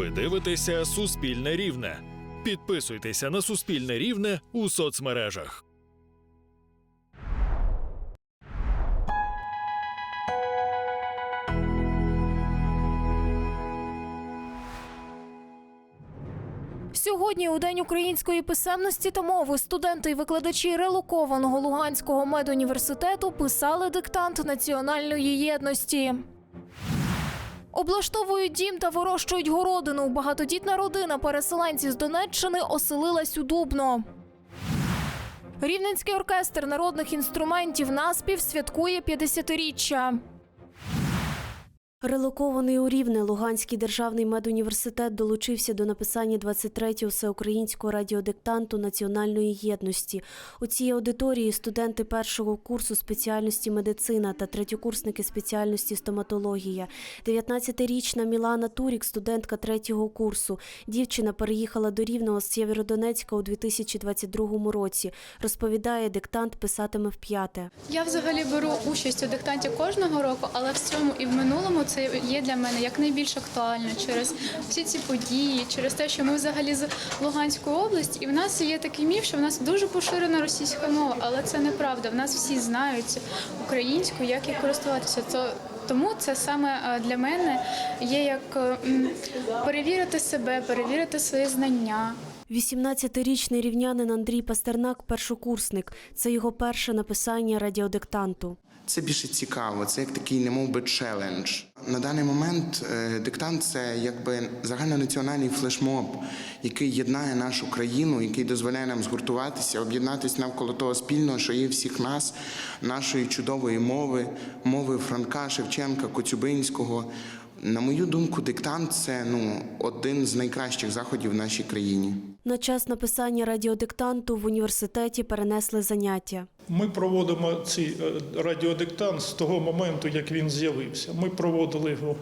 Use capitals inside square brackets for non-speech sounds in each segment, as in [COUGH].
Ви дивитеся Суспільне Рівне. Підписуйтеся на Суспільне Рівне у соцмережах. Сьогодні, у день української писемності та мови, студенти і викладачі релокованого Луганського медуніверситету писали диктант національної єдності. Облаштовують дім та вирощують городину. Багатодітна родина переселенців з Донеччини оселилась у Дубно. Рівненський оркестр народних інструментів наспів святкує 50-річчя. Релокований у Рівне Луганський державний медуніверситет долучився до написання 23-го всеукраїнського радіодиктанту національної єдності. У цій аудиторії студенти першого курсу спеціальності медицина та третьокурсники спеціальності стоматологія. 19-річна Мілана Турік, студентка третього курсу. Дівчина переїхала до Рівного з Сєвєродонецька у 2022 році. Розповідає, диктант писатиме вп'яте. Я взагалі беру участь у диктанті кожного року, але в цьому і в минулому це є для мене як найбільш актуально через всі ці події, через те, що ми взагалі з Луганської області, і в нас є такий міф, що в нас дуже поширена російська мова, але це неправда. В нас всі знають українську, як їй користуватися. То тому це саме е, для мене є як перевірити себе, перевірити свої знання. 18-річний рівнянин Андрій Пастернак першокурсник. Це його перше написання радіодиктанту. Це більше цікаво, це як такий немов би челендж. На даний момент е, диктант це якби загальнонаціональний флешмоб, який єднає нашу країну, який дозволяє нам згуртуватися, об'єднатися навколо того спільного, що є всіх нас, нашої чудової мови, мови Франка, Шевченка, Коцюбинського. На мою думку, диктант це ну один з найкращих заходів в нашій країні. На час написання радіодиктанту в університеті перенесли заняття. Ми проводимо цей е, радіодиктант з того моменту, як він з'явився. Ми проводили його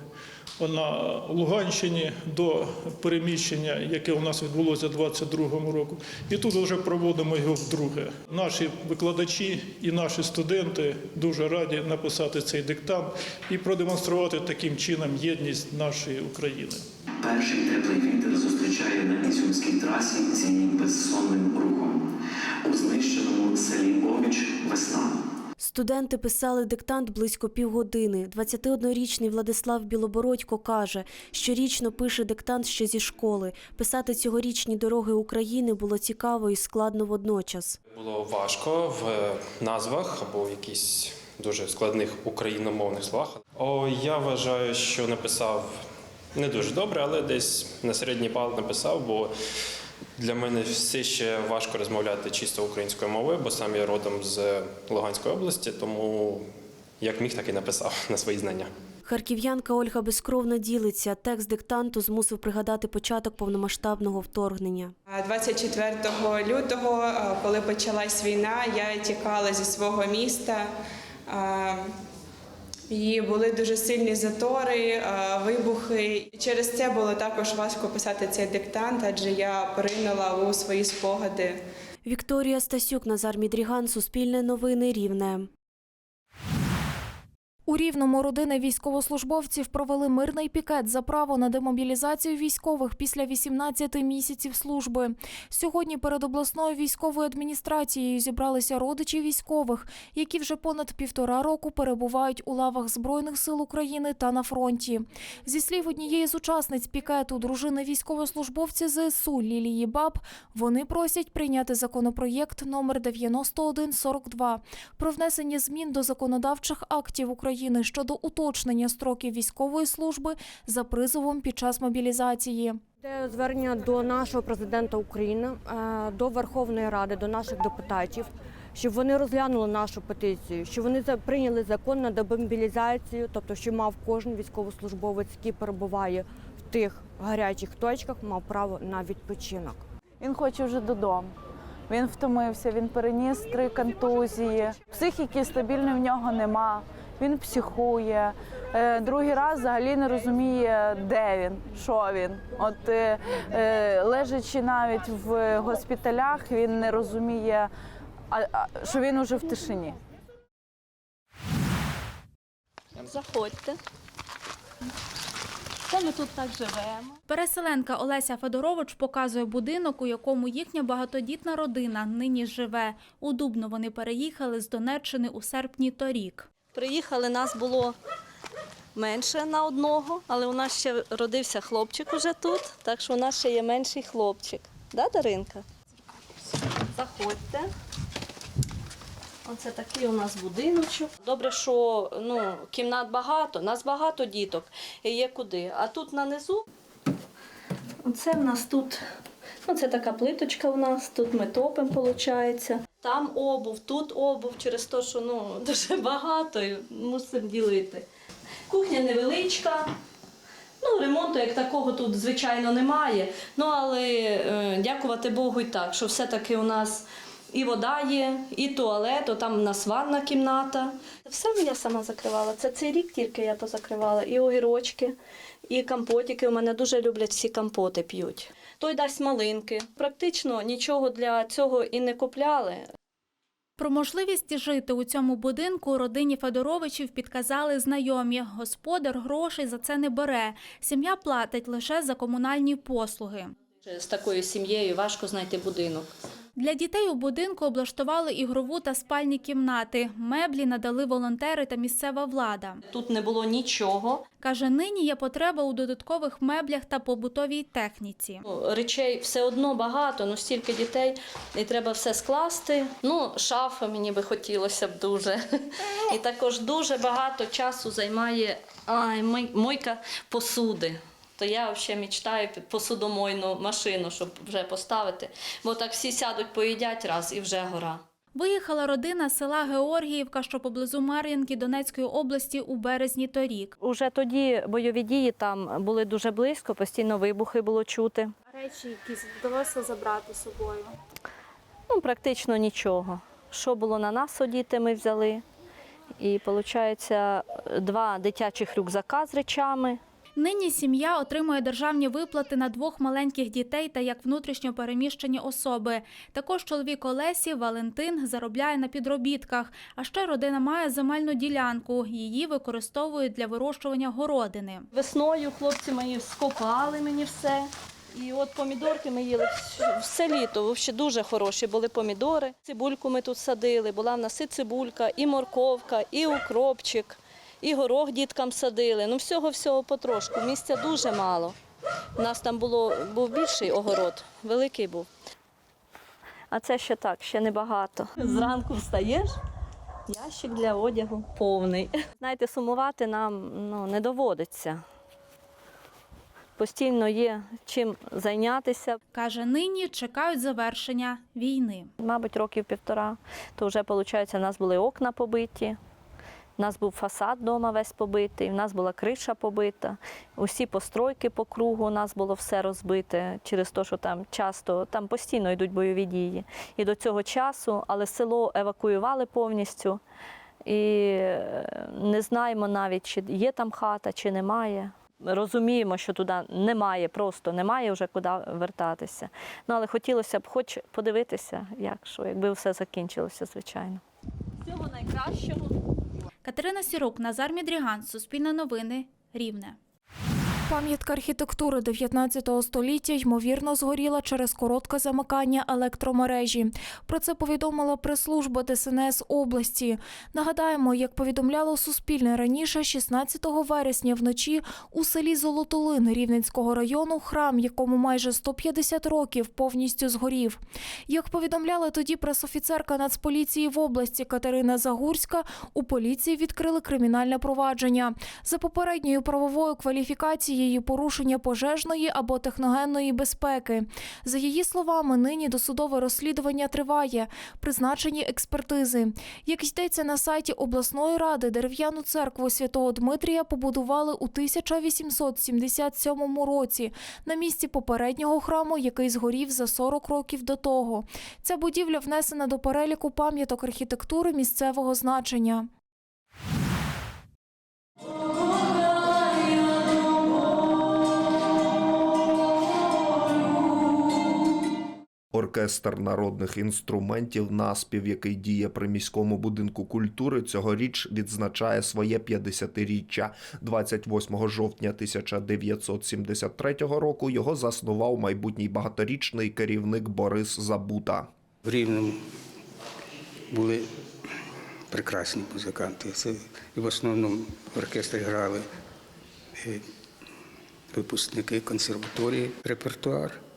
на Луганщині до переміщення, яке у нас відбулося у 22-му року. І тут вже проводимо його вдруге. Наші викладачі і наші студенти дуже раді написати цей диктант і продемонструвати таким чином єдність нашої України. Перший теплий вітер трасі з її безсонним рухом. У знищеному селі Овіч весна. Студенти писали диктант близько півгодини. 21-річний Владислав Білобородько каже, щорічно пише диктант ще зі школи. Писати цьогорічні дороги України було цікаво і складно водночас. Було важко в назвах або в якісь дуже складних україномовних словах. О, я вважаю, що написав не дуже добре, але десь на середній бал написав, бо для мене все ще важко розмовляти чисто українською мовою, бо сам я родом з Луганської області, тому як міг, так і написав [LAUGHS] на свої знання. Харків'янка Ольга Безкровна ділиться. Текст диктанту змусив пригадати початок повномасштабного вторгнення. 24 лютого, е, коли почалась війна, я тікала зі свого міста. І були дуже сильні затори, е, вибухи. Через це було також важко писати цей диктант, адже я поринула у свої спогади. Вікторія Стасюк, Назар Мідріган, Суспільне новини Рівне. У Рівному родини військовослужбовців провели мирний пікет за право на демобілізацію військових після 18 місяців служби. Сьогодні перед обласною військовою адміністрацією зібралися родичі військових, які вже понад півтора року перебувають у лавах Збройних сил України та на фронті. Зі слів однієї з учасниць пікету, дружини військовослужбовці ЗСУ Лілії Баб, вони просять прийняти законопроєкт номер 9142 про внесення змін до законодавчих актів України щодо уточнення строків військової служби за призовом під час мобілізації. Це звернення до нашого президента України, е, до Верховної Ради, до наших депутатів, щоб вони розглянули нашу петицію, щоб вони за- прийняли закон на демобілізацію, тобто, що мав кожен військовослужбовець, який перебуває в тих гарячих точках, мав право на відпочинок. Він хоче вже додому. Він втомився, він переніс три контузії. Психіки стабільної в нього нема. Він психує. Е, Другий раз взагалі не розуміє, де він, що він. От е, е, лежачи навіть в госпіталях, він не розуміє, а- а, що він уже в тишині. Заходьте. Це ми тут так живемо. Переселенка Олеся Федорович показує будинок, у якому їхня багатодітна родина нині живе. У Дубно вони переїхали з Донеччини у серпні торік. Приїхали, нас було менше на одного, але у нас ще родився хлопчик уже тут, так що у нас ще є менший хлопчик. Да, Даринка? Заходьте. Оце такий у нас будиночок. Добре, що ну, кімнат багато, нас багато діток і є куди. А тут нанизу, оце в нас тут, ну це така плиточка у нас, тут ми топимо, виходить. Там обув, тут обув, через те, що ну, [LAUGHS] дуже багато і мусимо ділити. Кухня невеличка. Ну, ремонту як такого тут, звичайно, немає. Ну, але е, дякувати Богу і так, що все-таки у нас і вода є, і туалет, там у нас ванна кімната. Все я сама закривала. Це цей рік тільки я позакривала. І огірочки, і компотики. У мене дуже люблять всі компоти п'ють. Той дасть малинки. Практично нічого для цього і не купляли. Про можливість жити у цьому будинку родині Федоровичів підказали знайомі. Господар грошей за це не бере. Сім'я платить лише за комунальні послуги. З такою сім'єю важко знайти будинок. Для дітей у будинку облаштували ігрову та спальні кімнати. Меблі надали волонтери та місцева влада. Тут не було нічого. Каже, нині є потреба у додаткових меблях та побутовій техніці. Ну, Речей все одно багато, ну стільки дітей, і треба все скласти. Ну, шафа мені би хотілося б дуже. І також дуже багато часу займає ай, мойка посуди. То я взагалі мечтаю під посудомойну машину, щоб вже поставити. Бо так всі сядуть, поїдять раз і вже гора. Виїхала родина з села Георгіївка, що поблизу Мар'їнки Донецької області у березні торік. Уже тоді бойові дії там були дуже близько, постійно вибухи було чути. Речі якісь вдалося забрати з собою. Ну, практично нічого. Що було на нас одіти, ми взяли. І виходить, два дитячих рюкзака з речами. Нині сім'я отримує державні виплати на двох маленьких дітей та як внутрішньо переміщені особи. Також чоловік Олесі Валентин заробляє на підробітках. А ще родина має земельну ділянку. Її використовують для вирощування городини. Весною хлопці мої скопали мені все. І от помідорки ми їли все літо. Взагалі дуже хороші були помідори. Цибульку ми тут садили. Була в нас і цибулька, і морковка, і укропчик, і горох діткам садили. Ну всього-всього потрошку. Місця дуже мало. У нас там було, був більший огород, великий був. А це ще так, ще небагато. Зранку встаєш, ящик для одягу повний. Знаєте, сумувати нам ну, не доводиться. Постійно є чим зайнятися. Каже, нині чекають завершення війни. Мабуть, років півтора, то вже, виходить, у нас були окна побиті, у нас був фасад вдома весь побитий, у нас була криша побита, усі постройки по кругу, у нас було все розбите через те, що там часто, там постійно йдуть бойові дії. І до цього часу, але село евакуювали повністю. І е, не знаємо навіть, чи є там хата, чи немає. Розуміємо, що туди немає, просто немає вже куди вертатися. Ну, але хотілося б хоч подивитися, як що, якби все закінчилося, звичайно. Всього найкращого. Катерина Сірук, Назар Мідріган, Суспільне новини, Рівне. Пам'ятка архітектури 19 століття ймовірно згоріла через коротке замикання електромережі. Про це повідомила прес-служба ДСНС області. Нагадаємо, як повідомляло Суспільне раніше, 16 вересня вночі у селі Золотолин Рівненського району храм, якому майже 150 років, повністю згорів. Як повідомляла тоді пресофіцерка Нацполіції в області Катерина Загурська, у поліції відкрили кримінальне провадження за попередньою правовою кваліфікацією порушення пожежної або техногенної безпеки. За її словами, нині досудове розслідування триває, призначені експертизи. Як йдеться на сайті обласної ради, дерев'яну церкву святого Дмитрія побудували у 1877 році на місці попереднього храму, який згорів за 40 років до того. Ця будівля внесена до переліку пам'яток архітектури місцевого значення. Оркестр народних інструментів наспів, який діє при міському будинку культури, цьогоріч відзначає своє 50-річчя. 28 жовтня 1973 року його заснував майбутній багаторічний керівник Борис Забута. В Рівному були прекрасні музиканти. Це в основному в оркестрі грали випускники консерваторії, репертуар.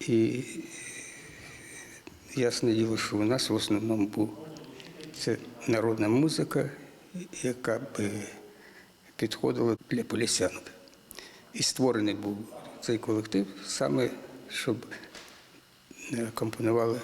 І ясне діло, що у нас в основному був це народна музика, яка б підходила для полісянок. І створений був цей колектив саме, щоб е, компонували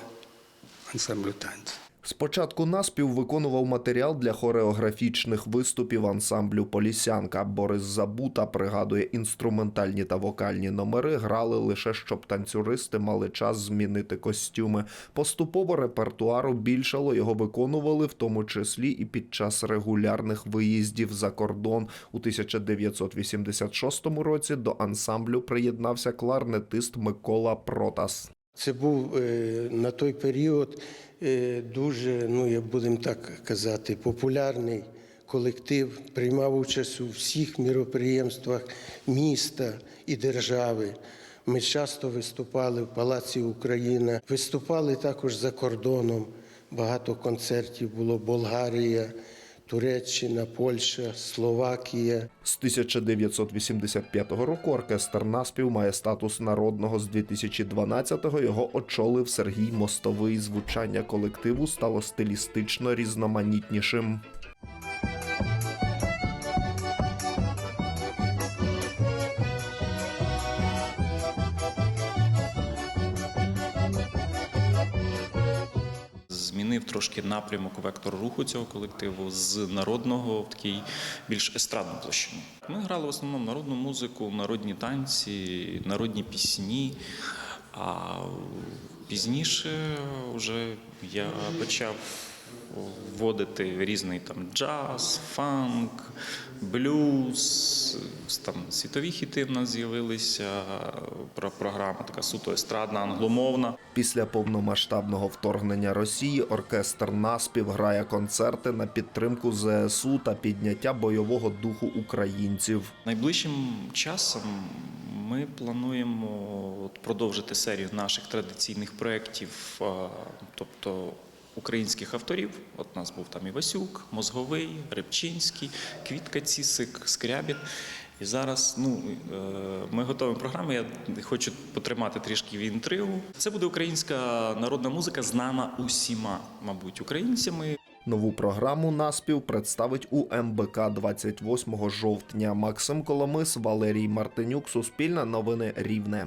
ансамблю танців. Спочатку наспів виконував матеріал для хореографічних виступів ансамблю Полісянка. Борис Забута пригадує, інструментальні та вокальні номери грали лише щоб танцюристи мали час змінити костюми. Поступово репертуару більшало його виконували, в тому числі і під час регулярних виїздів за кордон. У 1986 році до ансамблю приєднався кларнетист Микола Протас. Це був е, на той період дуже, ну як будемо так казати, популярний колектив, приймав участь у всіх міроприємствах міста і держави. Ми часто виступали в Палаці Україна, виступали також за кордоном. Багато концертів було Болгарія, Туреччина, Польща, Словакія. З 1985 року оркестр наспів має статус народного. З 2012-го його очолив Сергій Мостовий. Звучання колективу стало стилістично різноманітнішим. Трошки напрямок вектор руху цього колективу з народного в такий більш естрадну площину. Ми грали в основному народну музику, народні танці, народні пісні. А пізніше вже я почав вводити різний там джаз, фанк, блюз, там світові хіти в нас з'явилися. Про програма така суто естрадна, англомовна. Після повномасштабного вторгнення Росії оркестр наспів грає концерти на підтримку ЗСУ та підняття бойового духу українців. Найближчим часом ми плануємо продовжити серію наших традиційних проєктів, тобто українських авторів. От у нас був там Івасюк, Мозговий, Рибчинський, Квітка Цісик, Скрябін. І зараз ну, е, ми готуємо програму. Я хочу потримати трішки в інтригу. Це буде українська народна музика, знана усіма, мабуть, українцями. Нову програму наспів представить у МБК 28 жовтня. Максим Коломис, Валерій Мартинюк, Суспільне новини Рівне.